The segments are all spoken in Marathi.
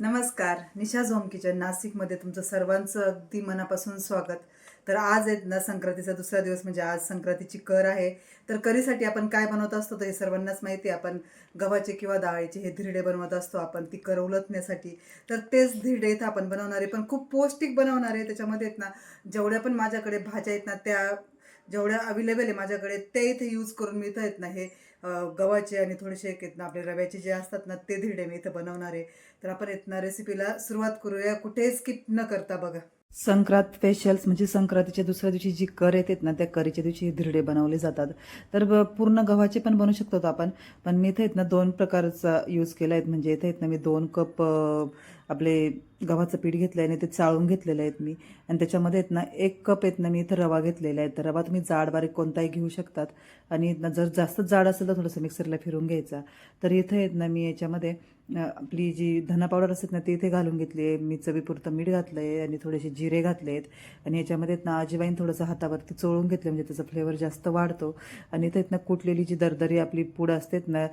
नमस्कार. निशा झोम किचन नाशिकमध्ये तुमचं सर्वांचं अगदी मनापासून स्वागत. तर आज आहेत ना संक्रांतीचा दुसरा दिवस म्हणजे आज संक्रांतीची कर आहे. तर करीसाठी आपण काय बनवत असतो तर हे सर्वांनाच माहिती आहे. आपण गव्हाचे किंवा डाळीचे हे धिरडे बनवत असतो आपण ती कर उलटण्यासाठी. तर तेच धिरडे इथं आपण बनवणारे पण खूप पौष्टिक बनवणारे त्याच्यामध्ये आहेत ना जेवढ्या पण माझ्याकडे भाज्या आहेत ना त्या जेवढ्या अवेलेबल आहे माझ्याकडे ते इथे यूज करून मी इथं आहेत ना हे गव्हाचे आणि थोडेसे एक इथनं ना आपले रव्याचे जे असतात ना ते धिरडे मी इथं बनवणार आहे. तर आपण येत ना रेसिपीला सुरुवात करूया. कुठेही स्किप न करता बघा. संक्रांत फेशल्स म्हणजे संक्रांतीच्या दुसऱ्या दिवशी जी कर येतात ना त्या करीच्या दिवशी हे धिरडे बनवले जातात. तर पूर्ण गव्हाचे पण बनवू शकतो आपण पण मी इथे आहेत ना दोन प्रकारचा यूज केला आहेत म्हणजे इथे आहेत ना मी दोन कप आपले गव्हाचं पीठ घेतलं आहे आणि ते चाळून घेतलेलं आहेत मी. आणि त्याच्यामध्ये आहेत ना एक कप आहेत ना मी इथं रवा घेतलेला आहे. तर रवा तुम्ही जाड बारीक कोणताही घेऊ शकतात. आणि ना जर जास्त जाड असेल तर थोडंसं मिक्सरला फिरून घ्यायचा. तर इथं आहेत ना मी याच्यामध्ये आपली जी धना पावडर असतात ना ती इथे घालून घेतली आहे. मी चवीपुरतं मीठ घातलं आहे आणि थोडेसे जिरे घातले आहेत आणि याच्यामध्ये ना अजिवाईन थोडंसं हातावरती चोळून घेतलं म्हणजे त्याचा फ्लेवर जास्त वाढतो. आणि इथे ना कुटलेली जी दरदरी आपली पूड असतेत ना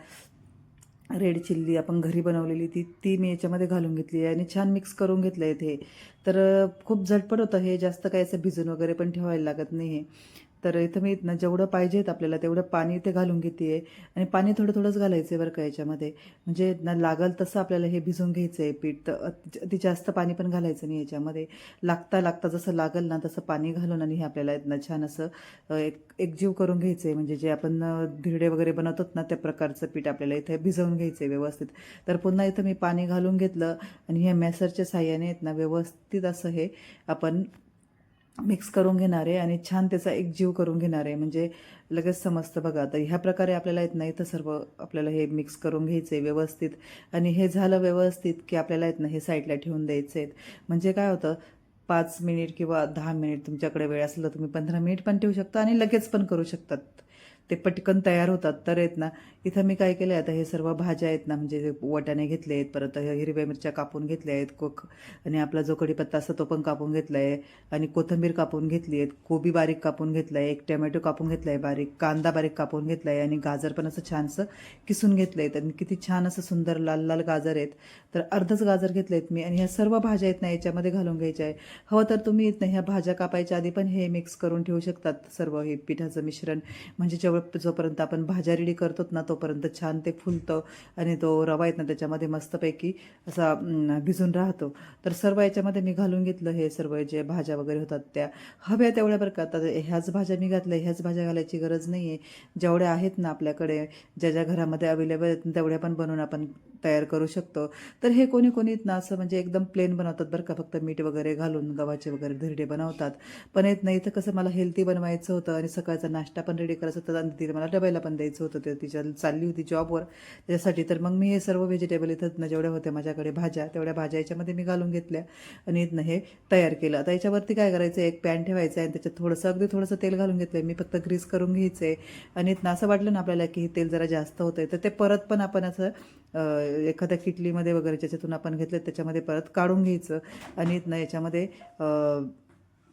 रेड चिल्ली आपण घरी बनवलेली ती ती मी याच्यामध्ये घालून घेतली आहे. आणि छान मिक्स करून घेतलं आहे ते तर खूप झटपट होतं हे. जास्त काय असं भिजून वगैरे पण ठेवायला लागत नाही हे तर इथं मी ना जेवढं पाहिजेत आपल्याला तेवढं पाणी इथे घालून घेते आहे. आणि पाणी थोडं थोडंच घालायचं आहे बरं का याच्यामध्ये. म्हणजे ना लागल तसं आपल्याला हे भिजून घ्यायचं आहे पीठ. तर अति जास्त पाणी पण घालायचं नाही याच्यामध्ये. लागता लागता जसं लागल ना तसं पाणी घालून आणि हे आपल्याला ना छान असं एक एकजीव करून घ्यायचं आहे म्हणजे जे आपण धिरडे वगैरे बनवतात ना त्या प्रकारचं पीठ आपल्याला इथे भिजवून घ्यायचं आहे व्यवस्थित. तर पुन्हा इथं मी पाणी घालून घेतलं आणि ह्या मॅसरच्या साह्याने आहेत ना व्यवस्थित असं हे आपण मिक्स करून घेणार आहे आणि छान त्याचा एक जीव करून घेणार आहे म्हणजे लगेच समजतं बघा. तर ह्या प्रकारे आपल्याला येत नाही तर सर्व आपल्याला हे मिक्स करून घ्यायचं आहे व्यवस्थित. आणि हे झालं व्यवस्थित की आपल्याला येत नाही हे साईडला ठेवून द्यायचं. आहेत म्हणजे काय होतं पाच मिनिट किंवा दहा मिनिट तुमच्याकडे वेळ असलं तर तुम्ही पंधरा मिनिट पण ठेवू शकता आणि लगेच पण करू शकतात. ते पटकन तयार होतात. तर आहेत ना इथं मी काय केलं आहे आता हे सर्व भाज्या आहेत ना म्हणजे वटाणे घेतले आहेत परत हिरव्या मिरच्या कापून घेतल्या आहेत कोक आणि आपला जो कढीपत्ता असतो तो पण कापून घेतला आहे आणि कोथिंबीर कापून घेतली आहेत कोबी बारीक कापून घेतला आहे एक टोमॅटो कापून घेतला आहे बारीक कांदा बारीक कापून घेतला आहे आणि गाजर पण असं छानसं किसून घेतलं आहेत आणि किती छान असं सुंदर लाल लाल गाजर आहेत. तर अर्धच गाजर घेतले आहेत मी आणि ह्या सर्व भाज्या आहेत ना याच्यामध्ये घालून घ्यायच्या आहे. हवं तर तुम्ही येत ह्या भाज्या कापायच्या आधी पण हे मिक्स करून ठेवू शकतात सर्व हे पिठाचं मिश्रण. म्हणजे जेव्हा जोपर्यंत आपण भाज्या रेडी करतो ना तोपर्यंत छान ते फुलतं आणि तो रवा येत ना त्याच्यामध्ये मस्तपैकी असा भिजून राहतो. तर सर्व याच्यामध्ये मी घालून घेतलं हे सर्व जे भाज्या वगैरे होतात त्या. हव्या तेवढ्या बरं का आता ह्याच भाज्या मी घातल्या ह्याच भाज्या घालायची गरज नाही आहे जेवढ्या आहेत ना आपल्याकडे ज्या ज्या घरामध्ये अवेलेबल आहेत तेवढ्या पण बनवून आपण तयार करू शकतो. तर हे कोणी कोणी ना असं म्हणजे एकदम प्लेन बनवतात बरं का फक्त मीठ वगैरे घालून गव्हाचे वगैरे धिरडे बनवतात. पण येत नाही तर कसं मला हेल्दी बनवायचं होतं आणि सकाळचा नाश्ता पण रेडी करायचा होता आणि तिला मला डब्याला पण द्यायचं होतं ते तिच्या चालली होती जॉबवर त्याच्यासाठी तर मग मी हे सर्व व्हेजिटेबल इथं ना जेवढ्या होत्या माझ्याकडे भाज्या तेवढ्या भाज्या याच्यामध्ये मी घालून घेतल्या आणि इथनं हे तयार केलं. आता याच्यावरती काय करायचं एक पॅन ठेवायचं आहे आणि त्याच्यात थोडंसं अगदी थोडंसं तेल घालून घेतलं आहे मी फक्त ग्रीस करून घ्यायचं आहे आणि इथनं असं वाटलं ना आपल्याला की हे तेल जरा जास्त होतं आहे तर ते परत पण आपण असं एखाद्या किटलीमध्ये वगैरे ज्याच्यातून आपण घेतलं त्याच्यामध्ये परत काढून घ्यायचं आणि इथनं याच्यामध्ये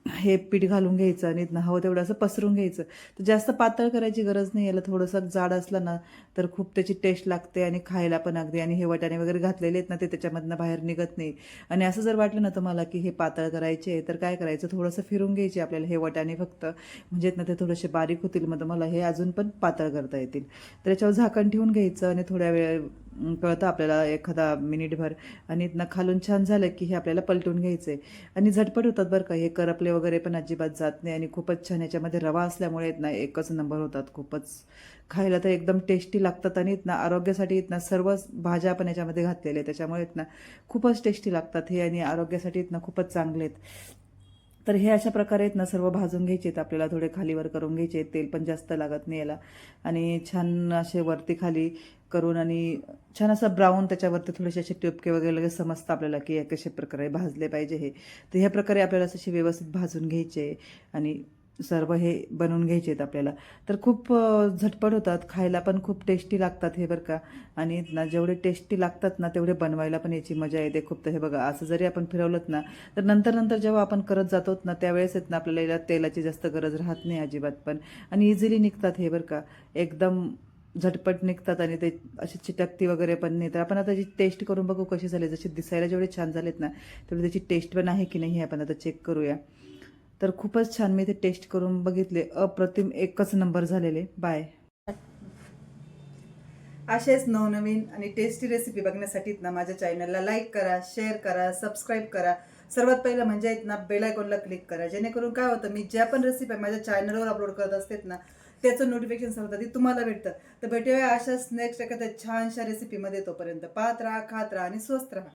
हे पीठ घालून घ्यायचं आणि हवं तेवढं असं पसरून घ्यायचं. तर जास्त पातळ करायची गरज नाही याला थोडंसं जाड असलं ना तर खूप त्याची टेस्ट लागते आणि खायला पण अगदी. आणि हे वटाणे वगैरे घातलेले आहेत ना ते त्याच्यामधनं बाहेर निघत नाही. आणि असं जर वाटलं ना तुम्हाला की हे पातळ करायचे तर काय करायचं? थोडंसं फिरून घ्यायचे आपल्याला हे वटाणे फक्त. म्हणजे ना ते थोडेसे बारीक होतील मग तुम्हाला हे अजून पण पातळ करता येतील. तर याच्यावर झाकण ठेवून घ्यायचं आणि थोड्या वेळ कळतं आपल्याला एखादा मिनिटभर. आणि इथनं खालून छान झालं की हे आपल्याला पलटून घ्यायचं आहे आणि झटपट होतात बरं का हे करपले वगैरे पण अजिबात जात नाही आणि खूपच छान याच्यामध्ये रवा असल्यामुळे आहेत एकच नंबर होतात खूपच. खायला तर एकदम टेस्टी लागतात आणि इथनं आरोग्यासाठी इथनं सर्व भाज्या आपण याच्यामध्ये घातलेल्या आहेत. त्याच्यामुळे इथनं खूपच टेस्टी लागतात हे आणि आरोग्यासाठी इथनं खूपच चांगले आहेत. तर हे अशा प्रकारे आहेत ना सर्व भाजून घ्यायचे आहेत आपल्याला थोडे खालीवर करून घ्यायचे आहेत तेल पण जास्त लागत नाही याला. आणि छान असे वरती खाली करून आणि छान असं ब्राऊन त्याच्यावरती थोडेसे असे टिपके वगैरे लगेच समजतं आपल्याला की कशा प्रकारे भाजले पाहिजे हे. तर ह्या प्रकारे आपल्याला असे व्यवस्थित भाजून घ्यायचे आणि सर्व हे बनवून घ्यायचे आहेत आपल्याला. तर खूप झटपट होतात खायला पण खूप टेस्टी लागतात हे बरं का. आणि ना जेवढे टेस्टी लागतात ना तेवढे बनवायला पण याची मजा येते खूप. तर हे बघा असं जरी आपण फिरवलं ना तर नंतर नंतर जेव्हा आपण करत जातो ना त्यावेळेस येत ना आपल्याला याला तेलाची जास्त गरज राहत नाही अजिबात पण. आणि इझिली निघतात हे बरं का. एकदम झटपट निघतात आणि ते अशी चिटकती वगैरे पण नाही. तर आपण आता जी टेस्ट करून बघू कशी झाले. जशी दिसायला जेवढे छान झालेत ना तेवढे त्याची टेस्ट पण आहे की नाही हे आपण आता चेक करूया. तर खूपच छान मी ते टेस्ट करून बघितले. अप्रतिम एकच नंबर झालेले. बाय असेच नवनवीन आणि टेस्टी रेसिपी बघण्यासाठी ना माझ्या चॅनलला लाईक करा शेअर करा सबस्क्राईब करा. सर्वात पहिलं म्हणजे आहेत ना बेलायकॉनला क्लिक करा. जेणेकरून काय होतं मी ज्या पण रेसिपी माझ्या चॅनलवर अपलोड करत असते ना त्याचं नोटिफिकेशन सर्वात ती तुम्हाला भेटतं. तर भेटूया अशाच नेक्स्ट एखाद्या छानशा रेसिपीमध्ये तोपर्यंत. पाहत राहा खात राहा आणि स्वस्त राहा.